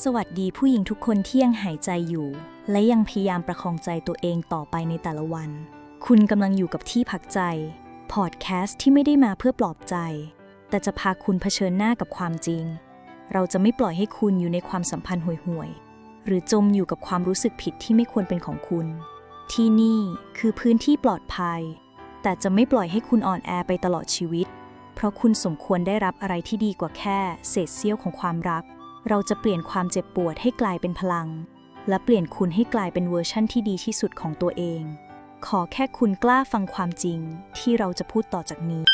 สวัสดีผู้หญิงทุกคนที่ยังหายใจอยู่ และยังพยายามประคองใจตัวเองต่อไปในแต่ละวัน คุณกำลังอยู่กับที่พักใจ พอดแคสต์ที่ไม่ได้มาเพื่อปลอบใจ แต่จะพาคุณเผชิญหน้ากับความจริง เราจะไม่ปล่อยให้คุณอยู่ในความสัมพันธ์ห่วยๆ หรือจมอยู่กับความรู้สึกผิดที่ไม่ควรเป็นของคุณ ที่นี่คือพื้นที่ปลอดภัย แต่จะไม่ปล่อยให้คุณอ่อนแอไปตลอดชีวิต เพราะคุณสมควรได้รับอะไรที่ดีกว่าแค่เศษเสี้ยวของความรัก เราจะเปลี่ยนความเจ็บปวดให้กลายเป็นพลัง และเปลี่ยนคุณให้กลายเป็นเวอร์ชั่นที่ดีที่สุดของตัวเอง ขอแค่คุณกล้าฟังความจริงที่เราจะพูดต่อจากนี้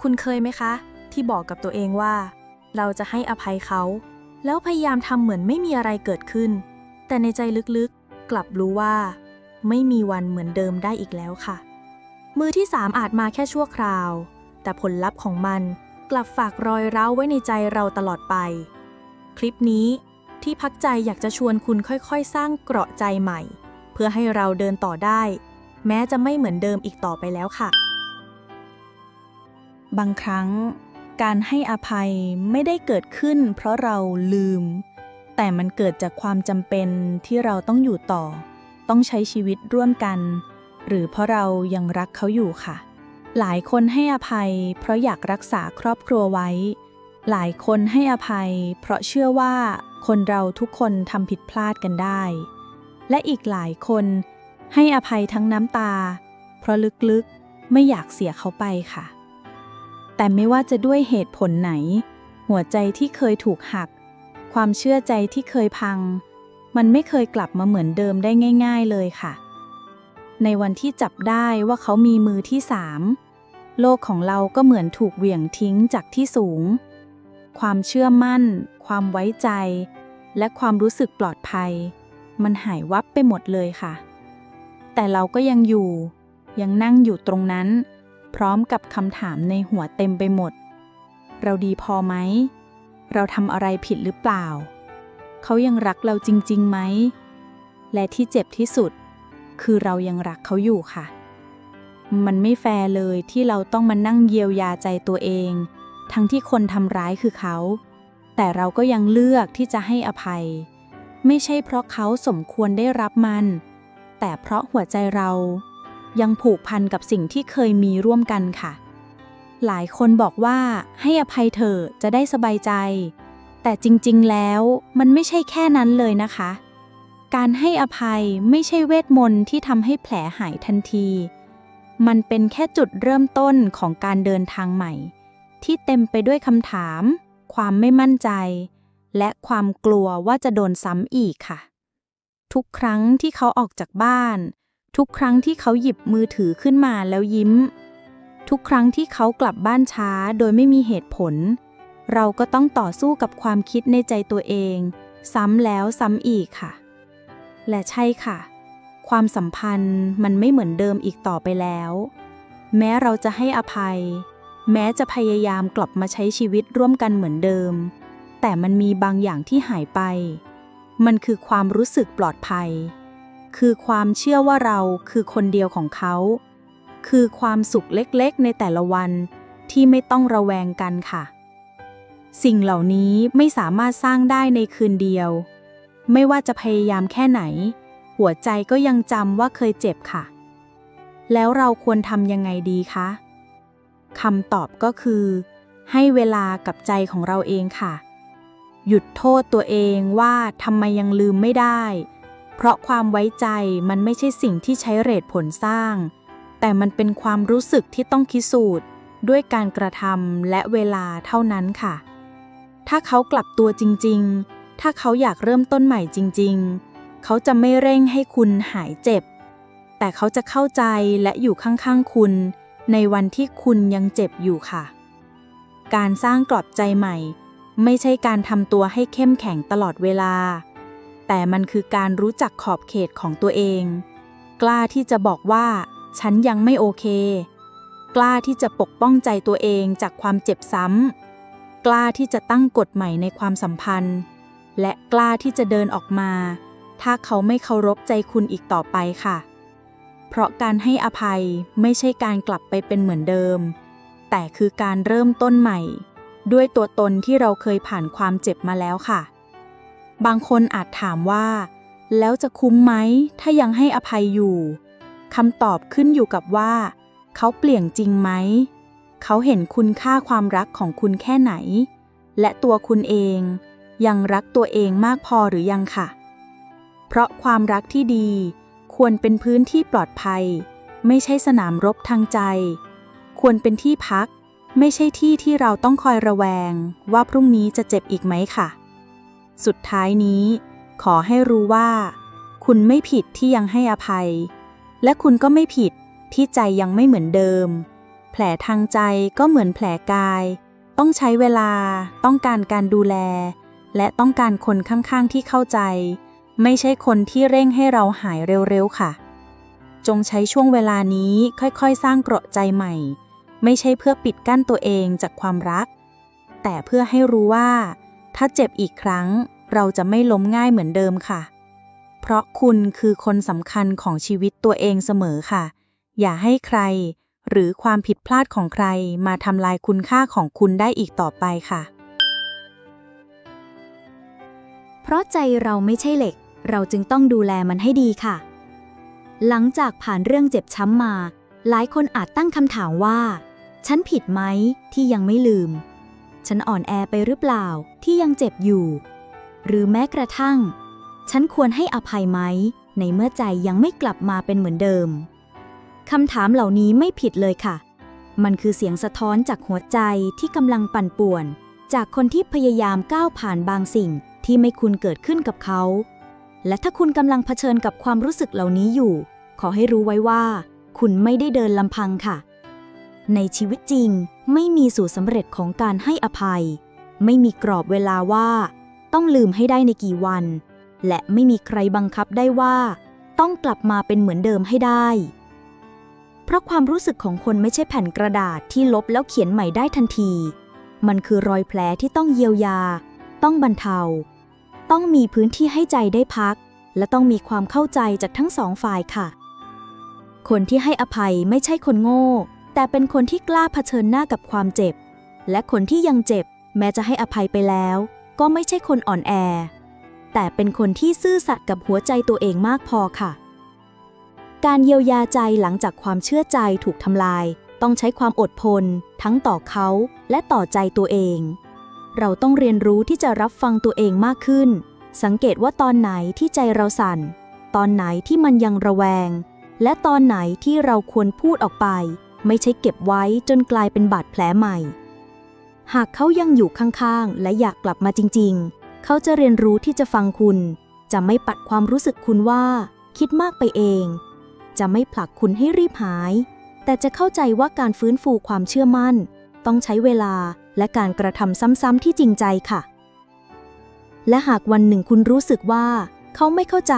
คุณเคยไหมคะ ที่บอกกับตัวเองว่า เราจะให้อภัยเขา แล้วพยายามทำเหมือนไม่มีอะไรเกิดขึ้น แต่ในใจลึกๆ กลับรู้ว่า ไม่มีวันเหมือนเดิมได้อีกแล้วค่ะ มือที่สามอาจมาแค่ชั่วคราว แต่ผลลัพธ์ของมัน ลับฝากรอยร้าวไว้ในใจเราตลอดไป คลิปนี้ที่พักใจอยากจะชวนคุณค่อยๆ สร้างเกราะใจใหม่ เพื่อให้เราเดินต่อได้ แม้จะไม่เหมือนเดิมอีกต่อไปแล้วค่ะ บางครั้ง การให้อภัยไม่ได้เกิดขึ้น เพราะเราลืม แต่มันเกิดจากความจำเป็นที่เราต้องอยู่ต่อ ต้องใช้ชีวิตร่วมกัน หรือเพราะเรายังรักเขาอยู่ค่ะ หลายคนให้อภัย เพราะอยากรักษาครอบครัวไว้ หลายคนให้อภัย เพราะเชื่อว่าคนเราทุกคนทำผิดพลาดกันได้ และอีกหลายคนให้อภัยทั้งน้ำตา เพราะลึกๆไม่อยากเสียเขาไปค่ะ แต่ไม่ว่าจะด้วยเหตุผลไหน หัวใจที่เคยถูกหัก ความเชื่อใจที่เคยพัง มันไม่เคยกลับมาเหมือนเดิมได้ง่าย ๆเลยค่ะ ในวันที่จับได้ว่าเขามีมือที่สาม โลกของเราก็เหมือนถูกเหวี่ยงทิ้งจากที่สูง ความเชื่อมั่น ความไว้ใจ และความรู้สึกปลอดภัย มันหายวับไปหมดเลยค่ะ แต่เราก็ยังอยู่ ยังนั่งอยู่ตรงนั้น พร้อมกับคำถามในหัวเต็มไปหมด เราดีพอไหม เราทำอะไรผิดหรือเปล่า เขายังรักเราจริงๆไหม และที่เจ็บที่สุด คือเรายังรักเขาอยู่ค่ะ มันไม่แฟร์เลยที่เราต้องมานั่งเยียวยาใจตัวเอง ทั้งที่คนทำร้ายคือเขา แต่เราก็ยังเลือกที่จะให้อภัย ไม่ใช่เพราะเขาสมควรได้รับมัน แต่เพราะหัวใจเรา ยังผูกพันกับสิ่งที่เคยมีร่วมกันค่ะ หลายคนบอกว่าให้อภัยเถอจะได้สบายใจ แต่จริงๆแล้วมันไม่ใช่แค่นั้นเลยนะคะการให้อภัยไม่ใช่เวทมนต์ที่ทำให้แผลหายทันที มันเป็นแค่จุดเริ่มต้นของการเดินทางใหม่ ที่เต็มไปด้วยคำถาม ความไม่มั่นใจ และความกลัวว่าจะโดนซ้ำอีกค่ะ ทุกครั้งที่เขาออกจากบ้าน ทุกครั้งที่เขาหยิบมือถือขึ้นมาแล้วยิ้ม ทุกครั้งที่เขากลับบ้านช้าโดยไม่มีเหตุผล เราก็ต้องต่อสู้กับความคิดในใจตัวเอง ซ้ำแล้วซ้ำอีกค่ะ และใช่ค่ะ ความสัมพันธ์มันไม่เหมือนเดิมอีกต่อไปแล้ว แม้เราจะให้อภัย แม้จะพยายามกลับมาใช้ชีวิตร่วมกันเหมือนเดิม แต่มันมีบางอย่างที่หายไป มันคือความรู้สึกปลอดภัย คือความเชื่อว่าเราคือคนเดียวของเขา คือความสุขเล็กๆ ในแต่ละวันที่ไม่ต้องระแวงกันค่ะ สิ่งเหล่านี้ไม่สามารถสร้างได้ในคืนเดียว ไม่ว่าจะพยายามแค่ไหน หัวใจก็ยังจำว่าเคยเจ็บค่ะ แล้วเราควรทำยังไงดีคะคำตอบก็คือ ให้เวลากับใจของเราเองค่ะ หยุดโทษตัวเองว่าทำไมยังลืมไม่ได้ เพราะความไว้ใจมันไม่ใช่สิ่งที่ใช้เรทผลสร้าง แต่มันเป็นความรู้สึกที่ต้องพิสูจน์ด้วยการกระทำและเวลาเท่านั้นค่ะ ถ้าเขากลับตัวจริง ๆ ถ้าเขาอยากเริ่มต้นใหม่จริง ๆ เขาจะไม่เร่งให้คุณหายเจ็บ แต่เขาจะเข้าใจและอยู่ข้างๆคุณ ในวันที่คุณยังเจ็บอยู่ค่ะ การสร้างกรอบใจใหม่ ไม่ใช่การทำตัวให้เข้มแข็งตลอดเวลา แต่มันคือการรู้จักขอบเขตของตัวเอง กล้าที่จะบอกว่า ฉันยังไม่โอเค กล้าที่จะปกป้องใจตัวเองจากความเจ็บซ้ำ กล้าที่จะตั้งกฎใหม่ในความสัมพันธ์ และกล้าที่จะเดินออกมา ถ้าเขาไม่เคารพใจคุณอีกต่อไปค่ะ เพราะการให้อภัยไม่ใช่การกลับไปเป็นเหมือนเดิม แต่คือการเริ่มต้นใหม่ ด้วยตัวตนที่เราเคยผ่านความเจ็บมาแล้วค่ะ บางคนอาจถามว่า แล้วจะคุ้มไหมถ้ายังให้อภัยอยู่คำตอบขึ้นอยู่กับว่า เขาเปลี่ยนจริงไหม เขาเห็นคุณค่าความรักของคุณแค่ไหน และตัวคุณเอง ยังรักตัวเองมากพอหรือยังค่ะ เพราะความรักที่ดีควรเป็นพื้นที่ปลอดภัย ไม่ใช่สนามรบทางใจ ควรเป็นที่พัก ไม่ใช่ที่ที่เราต้องคอยระแวง ว่าพรุ่งนี้จะเจ็บอีกไหมค่ะ สุดท้ายนี้ ขอให้รู้ว่า คุณไม่ผิดที่ยังให้อภัย และคุณก็ไม่ผิดที่ใจยังไม่เหมือนเดิม แผลทางใจก็เหมือนแผลกาย ต้องใช้เวลา ต้องการการดูแล และต้องการคนข้างๆที่เข้าใจ ไม่ใช่คนที่เร่งให้เราหายเร็วๆค่ะ จงใช้ช่วงเวลานี้ค่อยๆ สร้างเกราะใจใหม่ ไม่ใช่เพื่อปิดกั้นตัวเองจากความรัก แต่เพื่อให้รู้ว่า ถ้าเจ็บอีกครั้ง เราจะไม่ล้มง่ายเหมือนเดิมค่ะ เพราะคุณคือคนสำคัญของชีวิตตัวเองเสมอค่ะ อย่าให้ใคร หรือความผิดพลาดของใครมาทำลายคุณค่าของคุณได้อีกต่อไปค่ะ เพราะใจเราไม่ใช่เหล็ก เราจึงต้องดูแลมันให้ดีค่ะ หลังจากผ่านเรื่องเจ็บช้ำมา หลายคนอาจตั้งคำถามว่า ฉันผิดไหมที่ยังไม่ลืม ฉันอ่อนแอไปหรือเปล่าที่ยังเจ็บอยู่ หรือแม้กระทั่ง ฉันควรให้อภัยไหม ในเมื่อใจยังไม่กลับมาเป็นเหมือนเดิมคำถามเหล่านี้ไม่ผิดเลยค่ะ มันคือเสียงสะท้อนจากหัวใจที่กำลังปั่นป่วน จากคนที่พยายามก้าวผ่านบางสิ่งที่ไม่คุณเกิดขึ้นกับเขา และถ้าคุณกำลังเผชิญกับความรู้สึกเหล่านี้อยู่ ขอให้รู้ไว้ว่า คุณไม่ได้เดินลำพังค่ะ ในชีวิตจริงไม่มีสูตรสำเร็จของการให้อภัย ไม่มีกรอบเวลาว่า ต้องลืมให้ได้ในกี่วัน และไม่มีใครบังคับได้ว่า ต้องกลับมาเป็นเหมือนเดิมให้ได้ เพราะความรู้สึกของคนไม่ใช่แผ่นกระดาษที่ลบแล้วเขียนใหม่ได้ทันที มันคือรอยแผลที่ต้องเยียวยา ต้องบรรเทา ต้องมีพื้นที่ให้ใจได้พัก และต้องมีความเข้าใจจากทั้งสองฝ่ายค่ะ คนที่ให้อภัยไม่ใช่คนโง่ แต่เป็นคนที่กล้าเผชิญหน้ากับความเจ็บ และคนที่ยังเจ็บ แม้จะให้อภัยไปแล้ว ก็ไม่ใช่คนอ่อนแอ แต่เป็นคนที่ซื่อสัตย์กับหัวใจตัวเองมากพอค่ะ การเยียวยาใจหลังจากความเชื่อใจถูกทำลาย ต้องใช้ความอดทนทั้งต่อเขาและต่อใจตัวเอง เราต้องเรียนรู้ที่จะรับฟังตัวเองมากขึ้น สังเกตว่าตอนไหนที่ใจเราสั่น ตอนไหนที่มันยังระแวง และตอนไหนที่เราควรพูดออกไป ไม่ใช่เก็บไว้จนกลายเป็นบาดแผลใหม่ หากเขายังอยู่ข้างๆ และอยากกลับมาจริง ๆ เขาจะเรียนรู้ที่จะฟังคุณ จะไม่ปัดความรู้สึกคุณว่า คิดมากไปเอง จะไม่ผลักคุณให้รีบหาย แต่จะเข้าใจว่าการฟื้นฟูความเชื่อมั่น ต้องใช้เวลา และการกระทำซ้ำๆที่จริงใจค่ะ และหากวันหนึ่งคุณรู้สึกว่า เขาไม่เข้าใจ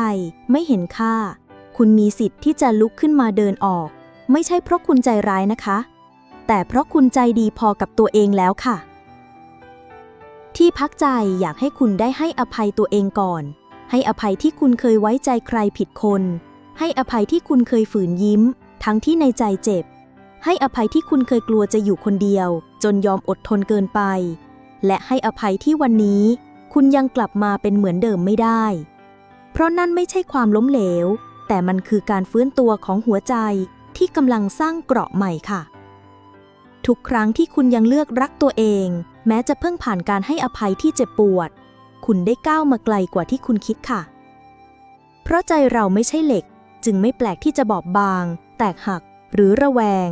ไม่เห็นค่า คุณมีสิทธิ์ที่จะลุกขึ้นมาเดินออก ไม่ใช่เพราะคุณใจร้ายนะคะ แต่เพราะคุณใจดีพอกับตัวเองแล้วค่ะ ที่พักใจอยากให้คุณได้ให้อภัยตัวเองก่อน ให้อภัยที่คุณเคยไว้ใจใครผิดคน ให้อภัยที่คุณเคยฝืนยิ้ม ทั้งที่ในใจเจ็บ ให้อภัยที่คุณเคยกลัวจะอยู่คนเดียว จนยอมอดทนเกินไป และให้อภัยที่วันนี้ คุณยังกลับมาเป็นเหมือนเดิมไม่ได้ เพราะนั่นไม่ใช่ความล้มเหลว แต่มันคือการฟื้นตัวของหัวใจที่กำลังสร้างเกราะใหม่ค่ะ ทุกครั้งที่คุณยังเลือกรักตัวเอง แม้จะเพิ่งผ่านการให้อภัยที่เจ็บปวด คุณได้ก้าวมาไกลกว่าที่คุณคิดค่ะ เพราะใจเราไม่ใช่เหล็ก จึงไม่แปลกที่จะบอบบาง แตกหักหรือระแวง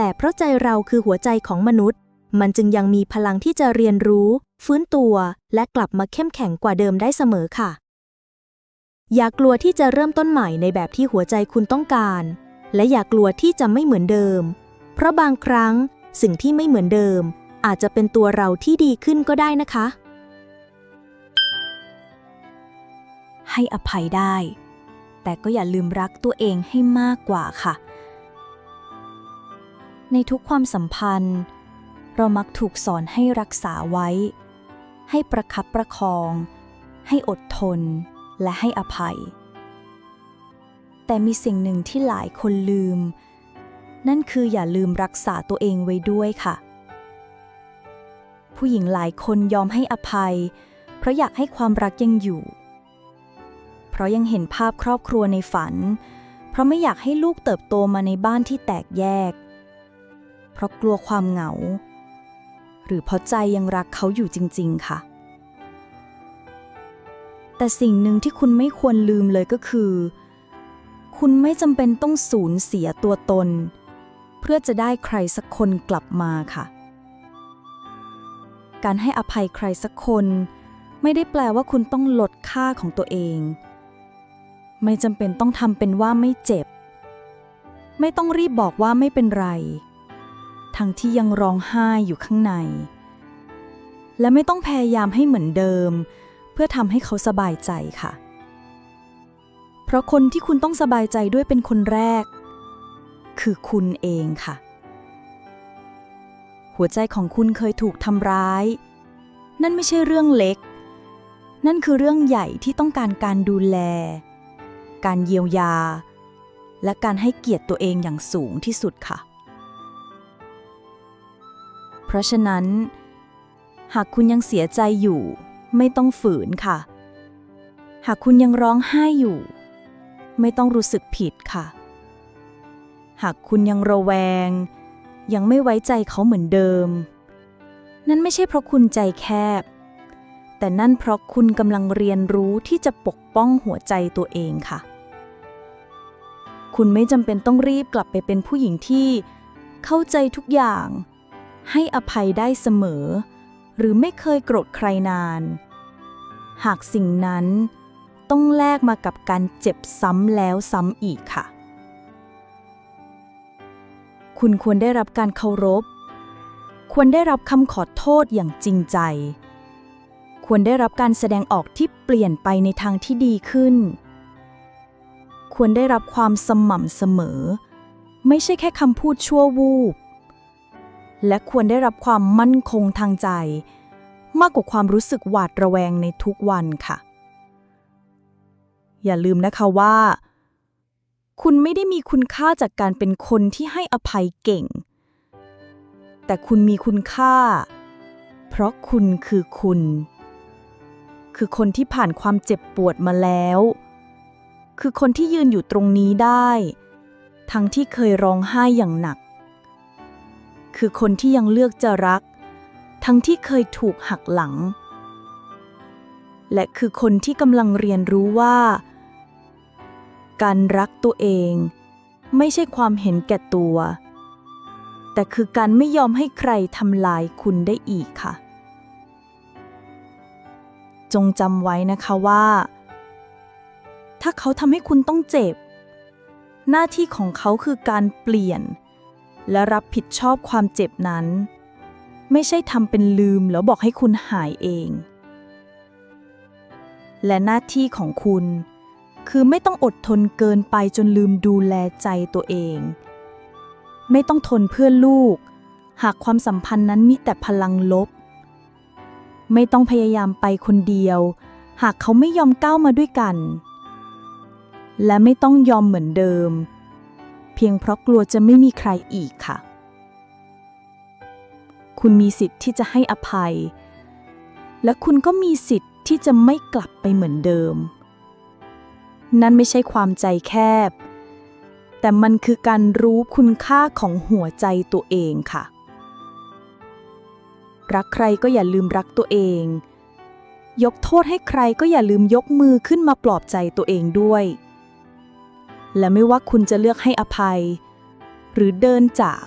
แต่เพราะใจเราคือหัวใจของมนุษย์ มันจึงยังมีพลังที่จะเรียนรู้ ฟื้นตัว และกลับมาเข้มแข็งกว่าเดิมได้เสมอค่ะ อย่ากลัวที่จะเริ่มต้นใหม่ในแบบที่หัวใจคุณต้องการ และอย่ากลัวที่จะไม่เหมือนเดิม เพราะบางครั้งสิ่งที่ไม่เหมือนเดิม อาจจะเป็นตัวเราที่ดีขึ้นก็ได้นะคะ ให้อภัยได้ แต่ก็อย่าลืมรักตัวเองให้มากกว่าค่ะ ในทุกความสัมพันธ์ เรามักถูกสอนให้รักษาไว้ ให้ประคับประคอง ให้อดทน และให้อภัย แต่มีสิ่งหนึ่งที่หลายคนลืม นั่นคืออย่าลืมรักษาตัวเองไว้ด้วยค่ะ ผู้หญิงหลายคนยอมให้อภัย เพราะอยากให้ความรักยังอยู่ เพราะยังเห็นภาพครอบครัวในฝัน เพราะไม่อยากให้ลูกเติบโตมาในบ้านที่แตกแยก เพราะกลัวความเหงา หรือเพราะใจยังรักเขาอยู่จริง ๆ ค่ะ แต่สิ่งหนึ่งที่คุณไม่ควรลืมเลยก็คือ คุณไม่จำเป็นต้องสูญเสียตัวตน เพื่อจะได้ใครสักคนกลับมาค่ะ การให้อภัยใครสักคน ไม่ได้แปลว่าคุณต้องลดค่าของตัวเอง ไม่จำเป็นต้องทำเป็นว่าไม่เจ็บไม่ต้องรีบบอกว่าไม่เป็นไร ทั้งที่ยังร้องไห้อยู่ข้างใน และไม่ต้องพยายามให้เหมือนเดิม เพื่อทำให้เขาสบายใจค่ะ เพราะคนที่คุณต้องสบายใจด้วยเป็นคนแรก คือคุณเองค่ะ หัวใจของคุณเคยถูกทำร้าย นั่นไม่ใช่เรื่องเล็ก นั่นคือเรื่องใหญ่ที่ต้องการการดูแล การเยียวยา และการให้เกียรติตัวเองอย่างสูงที่สุดค่ะ เพราะฉะนั้น หากคุณยังเสียใจอยู่ ไม่ต้องฝืนค่ะ หากคุณยังร้องไห้อยู่ ไม่ต้องรู้สึกผิดค่ะ หากคุณยังระแวง ยังไม่ไว้ใจเขาเหมือนเดิม นั่นไม่ใช่เพราะคุณใจแคบ แต่นั่นเพราะคุณกำลังเรียนรู้ที่จะปกป้องหัวใจตัวเองค่ะคุณไม่จำเป็นต้องรีบกลับไปเป็นผู้หญิงที่เข้าใจทุกอย่าง ให้อภัยได้เสมอ หรือไม่เคยโกรธใครนาน หากสิ่งนั้นต้องแลกมากับการเจ็บซ้ำแล้วซ้ำอีกค่ะ คุณควรได้รับการเคารพ ควรได้รับคำขอโทษอย่างจริงใจ ควรได้รับการแสดงออกที่เปลี่ยนไปในทางที่ดีขึ้น ควรได้รับความสม่ำเสมอ ไม่ใช่แค่คำพูดชั่ววูบ และควรได้รับความมั่นคงทางใจ มากกว่าความรู้สึกหวาดระแวงในทุกวันค่ะ อย่าลืมนะคะว่า คุณไม่ได้มีคุณค่าจากการเป็นคนที่ให้อภัยเก่ง แต่คุณมีคุณค่า เพราะคุณคือคุณ คือคนที่ผ่านความเจ็บปวดมาแล้ว คือคนที่ยืนอยู่ตรงนี้ได้ ทั้งที่เคยร้องไห้อย่างหนัก คือคนที่ยังเลือกจะรัก ทั้งที่เคยถูกหักหลัง และคือคนที่กำลังเรียนรู้ว่า การรักตัวเอง ไม่ใช่ความเห็นแก่ตัว แต่คือการไม่ยอมให้ใครทำลายคุณได้อีกค่ะ จงจำไว้นะคะว่า ถ้าเขาทำให้คุณต้องเจ็บ หน้าที่ของเขาคือการเปลี่ยน และรับผิดชอบความเจ็บนั้น ไม่ใช่ทำเป็นลืมแล้วบอกให้คุณหายเอง และหน้าที่ของคุณ คือไม่ต้องอดทนเกินไปจนลืมดูแลใจตัวเอง ไม่ต้องทนเพื่อลูก หากความสัมพันธ์นั้นมีแต่พลังลบ ไม่ต้องพยายามไปคนเดียว หากเขาไม่ยอมก้าวมาด้วยกัน และไม่ต้องยอมเหมือนเดิม เพียงเพราะกลัวจะไม่มีใครอีกค่ะ คุณมีสิทธิ์ที่จะให้อภัย และคุณก็มีสิทธิ์ที่จะไม่กลับไปเหมือนเดิม นั่นไม่ใช่ความใจแคบ แต่มันคือการรู้คุณค่าของหัวใจตัวเองค่ะ รักใครก็อย่าลืมรักตัวเอง ยกโทษให้ใครก็อย่าลืมยกมือขึ้นมาปลอบใจตัวเองด้วย และไม่ว่าคุณจะเลือกให้อภัย หรือเดินจาก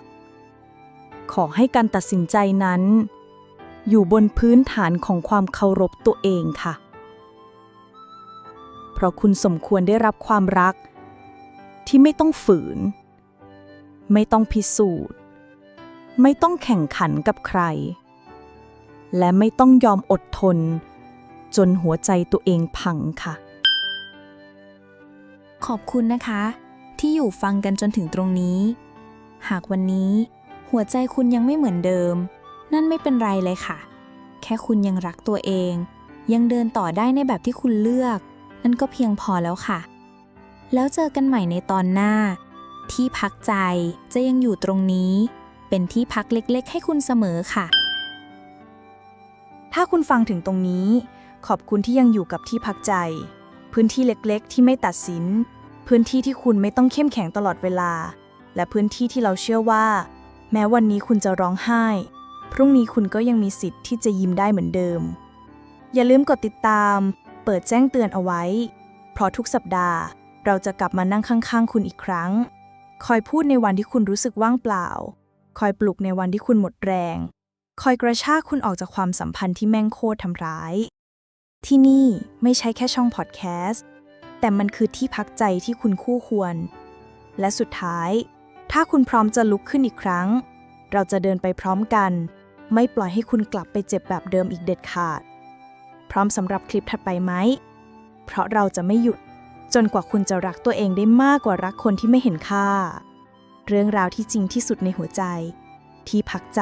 ขอให้การตัดสินใจนั้น อยู่บนพื้นฐานของความเคารพตัวเองค่ะ เพราะคุณสมควรได้รับความรัก ที่ไม่ต้องฝืน ไม่ต้องพิสูจน์ ไม่ต้องแข่งขันกับใคร และไม่ต้องยอมอดทน จนหัวใจตัวเองพังค่ะ ขอบคุณนะคะ ที่อยู่ฟังกันจนถึงตรงนี้ หากวันนี้ หัวใจคุณยังไม่เหมือนเดิม นั่นไม่เป็นไรเลยค่ะ แค่คุณยังรักตัวเอง ยังเดินต่อได้ในแบบที่คุณเลือก นั่นก็เพียงพอแล้วค่ะ แล้วเจอกันใหม่ในตอนหน้า ที่พักใจจะยังอยู่ตรงนี้ เป็นที่พักเล็กๆ ให้คุณเสมอค่ะ ถ้าคุณฟังถึงตรงนี้ ขอบคุณที่ยังอยู่กับที่พักใจ พื้นที่เล็กๆ ที่ไม่ตัดสิน พื้นที่ที่คุณไม่ต้องเข้มแข็งตลอดเวลา และพื้นที่ที่เราเชื่อว่า แม้วันนี้คุณจะร้องไห้ พรุ่งนี้คุณก็ยังมีสิทธิ์ที่จะยิ้มได้เหมือนเดิม อย่าลืมกดติดตาม เปิดแจ้งเตือนเอาไว้ เพราะทุกสัปดาห์ เราจะกลับมานั่งข้างๆ คุณอีกครั้ง คอยพูดในวันที่คุณรู้สึกว่างเปล่า คอยปลุกในวันที่คุณหมดแรง คอยกระชากคุณออกจากความสัมพันธ์ที่แม่งโคตรทำร้าย ที่นี่ไม่ใช่แค่ช่องพอดแคสต์ แต่มันคือที่พักใจที่คุณคู่ควร และสุดท้าย ถ้าคุณพร้อมจะลุกขึ้นอีกครั้ง เราจะเดินไปพร้อมกัน ไม่ปล่อยให้คุณกลับไปเจ็บแบบเดิมอีกเด็ดขาด พร้อมสำหรับคลิปถัดไปไหม เพราะเราจะไม่หยุด จนกว่าคุณจะรักตัวเองได้มากกว่ารักคนที่ไม่เห็นค่า เรื่องราวที่จริงที่สุดในหัวใจ ที่พักใจ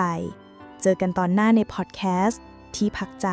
เจอกันตอนหน้าในพอดแคสต์ที่พักใจ